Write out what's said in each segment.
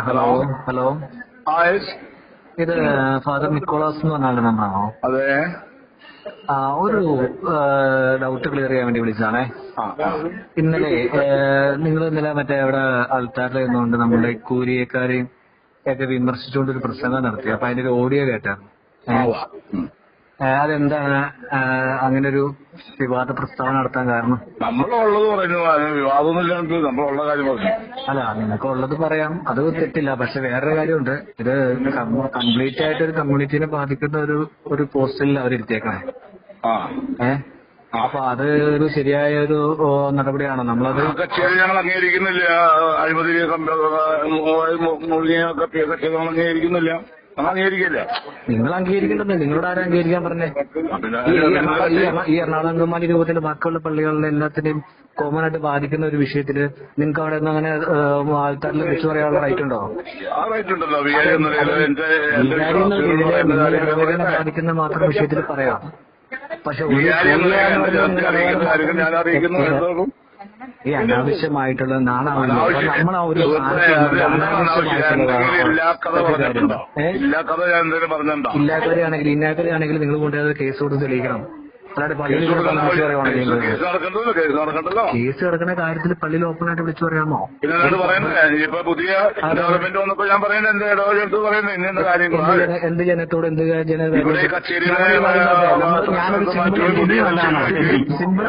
Hello hello. ഇത് father Nicholas എന്ന് പറഞ്ഞ നമ്പറാണോ അതെ. ആ ഒരു ഡൗട്ട് ക്ലിയർ ചെയ്യാൻ വേണ്ടി വിളിച്ചതാണേ. ഇന്നലെ നിങ്ങൾ ഇന്നലെ മറ്റേ അവിടെ നിന്നുകൊണ്ട് നമ്മുടെ കൂലിയക്കാരെയും ഒക്കെ വിമർശിച്ചുകൊണ്ട് ഒരു പ്രസംഗം നടത്തി. അപ്പൊ അതിന്റെ ഒരു ഓഡിയോ കേട്ടായിരുന്നു. അതെന്താണ്? ഒരു വിവാദ പ്രസ്താവന നടത്താൻ കാരണം? നമ്മളുള്ളത് പറയുന്നു അതിന് വിവാദമൊന്നുമില്ലാണ്ട് നമ്മളുള്ള കാര്യം പറഞ്ഞു. അല്ല നിങ്ങൾക്ക് ഉള്ളത് പറയാം. അത് തെറ്റില്ല. പക്ഷെ വേറൊരു കാര്യമുണ്ട്. ഇത് കംപ്ലീറ്റ് ആയിട്ട് ഒരു കമ്മ്യൂണിറ്റിനെ ബാധിക്കുന്ന ഒരു ഒരു പോസ്റ്റിൽ ആ. ഏ? അപ്പൊ അത് ഒരു ശരിയായ ഒരു നടപടിയാണോ? നമ്മളത് കക്ഷിയെ ഞങ്ങൾ അംഗീകരിക്കുന്നില്ല. അഴിമതി മുഴുകിയ കക്ഷിയെ അംഗീകരിക്കുന്നില്ല. അംഗീകരിക്കില്ല? നിങ്ങൾ അംഗീകരിക്കേണ്ടത് നിങ്ങളോട് ആരും അംഗീകരിക്കാൻ പറഞ്ഞേ? ഈ എറണാകുളം അങ്കമാലി രൂപത്തിന്റെ ബാക്കിയുള്ള പള്ളികളിലെ എല്ലാത്തിനെയും കോമൺ ആയിട്ട് ബാധിക്കുന്ന ഒരു വിഷയത്തിൽ നിങ്ങൾക്ക് അവിടെ നിന്ന് അങ്ങനെ ആൾക്കാരിൽ വിളിച്ചു പറയാനുള്ള റൈറ്റ് ഉണ്ടോ. ബാധിക്കുന്ന മാത്രം വിഷയത്തിൽ പറയാം. പക്ഷെ ഞാൻ അറിയിക്കുന്നു ഈ അനാവശ്യമായിട്ടുള്ള നാണാവില്ല. നമ്മൾ ആ ഒരു സുഹൃത്തേ, അത് എന്താണ് അനാവശ്യം? ഞാൻ എന്തെങ്കിലും ഇല്ലാ കഥ പറഞ്ഞിട്ടുണ്ടോ ഏഹ് ഇല്ലാ കഥ ഞാൻ എന്തെങ്കിലും പറഞ്ഞിട്ടുണ്ടോ ഇല്ലാത്തവരെയാണെങ്കിൽ ഇന്നാത്തവരെയാണെങ്കിൽ നിങ്ങൾ കൊണ്ടുപോയത് കേസ് കൊടുത്ത് തെളിയിക്കണം പള്ളിയിൽ കേസ് വിളിച്ച് പറയുവാണെങ്കിൽ കേസ് കേസ് നടക്കണ്ടല്ലോ കേസ് നടക്കണ്ടല്ലോ കേസ് കിടക്കുന്ന കാര്യത്തിൽ പള്ളിയിൽ ഓപ്പൺ ആയിട്ട് വിളിച്ചു പറയാമോ പിന്നെ എന്നോട് പറയുന്നത് ഇപ്പൊ പുതിയ ഡെവലപ്മെന്റ് വന്നപ്പോ ഞാൻ പറയുന്നത് ഇന്ന എന്ത് എന്ത് ജനത്തോട് എന്ത് ഇവിടെ സിമ്പിൾ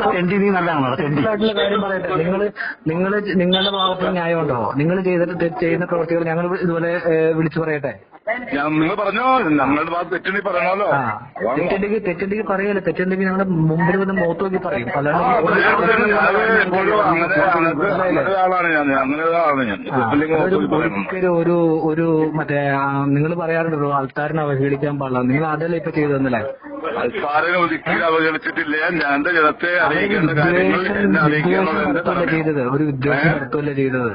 സിമ്പിൾ ആയിട്ടുള്ള കാര്യം പറയട്ടെ നിങ്ങൾ നിങ്ങൾ നിങ്ങളുടെ ഭാഗത്ത് ന്യായമുണ്ടോ നിങ്ങൾ ചെയ്തിട്ട് ചെയ്യുന്ന പ്രവൃത്തികൾ ഞങ്ങൾ ഇതുപോലെ വിളിച്ചു പറയട്ടെ നിങ്ങൾ പറഞ്ഞോ ഞങ്ങളുടെ ഭാഗത്ത് തെറ്റുണ്ടെങ്കിൽ പറയണമല്ലോ. അതാണല്ലോ. തെറ്റുണ്ടെങ്കിൽ തെറ്റുണ്ടെങ്കിൽ പറയല്ലോ തെറ്റുണ്ടെങ്കിൽ ഞങ്ങളുടെ മുമ്പിൽ വന്ന് മുഖത്ത് നോക്കി പറയും. ഒരിക്കലും ഒരു ഒരു മറ്റേ നിങ്ങൾ പറയാറുണ്ടല്ലോ ആൾക്കാരനെ അവഹേളിക്കാൻ പാടില്ല. നിങ്ങൾ അതല്ലേ ഇപ്പൊ ചെയ്തു തന്നല്ലേ? ഒരിക്കലും അവഗണിച്ചിട്ടില്ല ഞാൻ എന്റെ ജനത്തെ അറിയിക്കേണ്ട കാര്യങ്ങൾ. ചെയ്തത്. ഒരു വിദ്വേഷം ചെയ്തത്.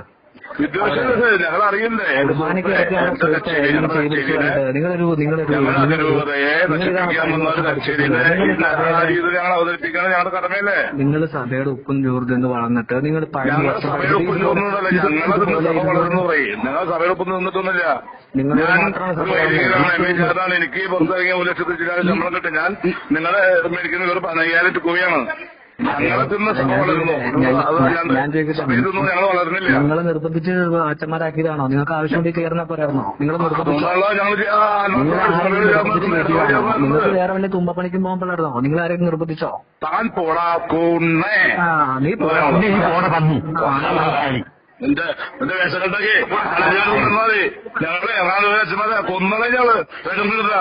വിദ്വേഷം ഞങ്ങൾ അറിയണ്ടേ. നിങ്ങളൊരു നിങ്ങളൊരു ഞങ്ങളുടെ ഞങ്ങൾ അവതരിപ്പിക്കണം ഞങ്ങളുടെ കടമയല്ലേ? നിങ്ങൾ സഭയുടെ ഉപ്പും ചോർന്ന് വളർന്നിട്ട് നിങ്ങൾ സഭയുടെ സഭ വളർന്നു പറയും ഞങ്ങൾ സഭയുടെ ഒപ്പം നിന്നിട്ടൊന്നുമില്ല. ഞാൻ ചേർന്നാണ്. എനിക്ക് പുറത്തിറങ്ങിയ ഒരു ലക്ഷത്തി ചില്ലാതെ ശമ്പളം കിട്ടും. ഞാൻ നിങ്ങളെ മേടിക്കുന്ന ഒരു പതിനയ്യായിരം രൂപയാണ് നിങ്ങളെ നിർബന്ധിച്ച് അച്ഛന്മാരാക്കിയതാണോ? നിങ്ങൾക്ക് ആവശ്യമുണ്ടെങ്കിൽ കയറുന്ന പോരായിരുന്നോ നിങ്ങൾ നിങ്ങൾ നിങ്ങൾക്ക് വേറെ വല്ല തുമ്പപ്പണിക്കും പോകാൻ പാടായിരുന്നോ നിങ്ങൾ ആരെയും നിർബന്ധിച്ചോ? താൻ പോടാ ആ നീ പോടാ. നീ പോടാ പന്നി. വേഷക്കെട്ടൊക്കെ ഞങ്ങൾ ഞങ്ങളെ എറണാകുളം കൊന്നളെ ഞങ്ങൾ. വിഷമില്ല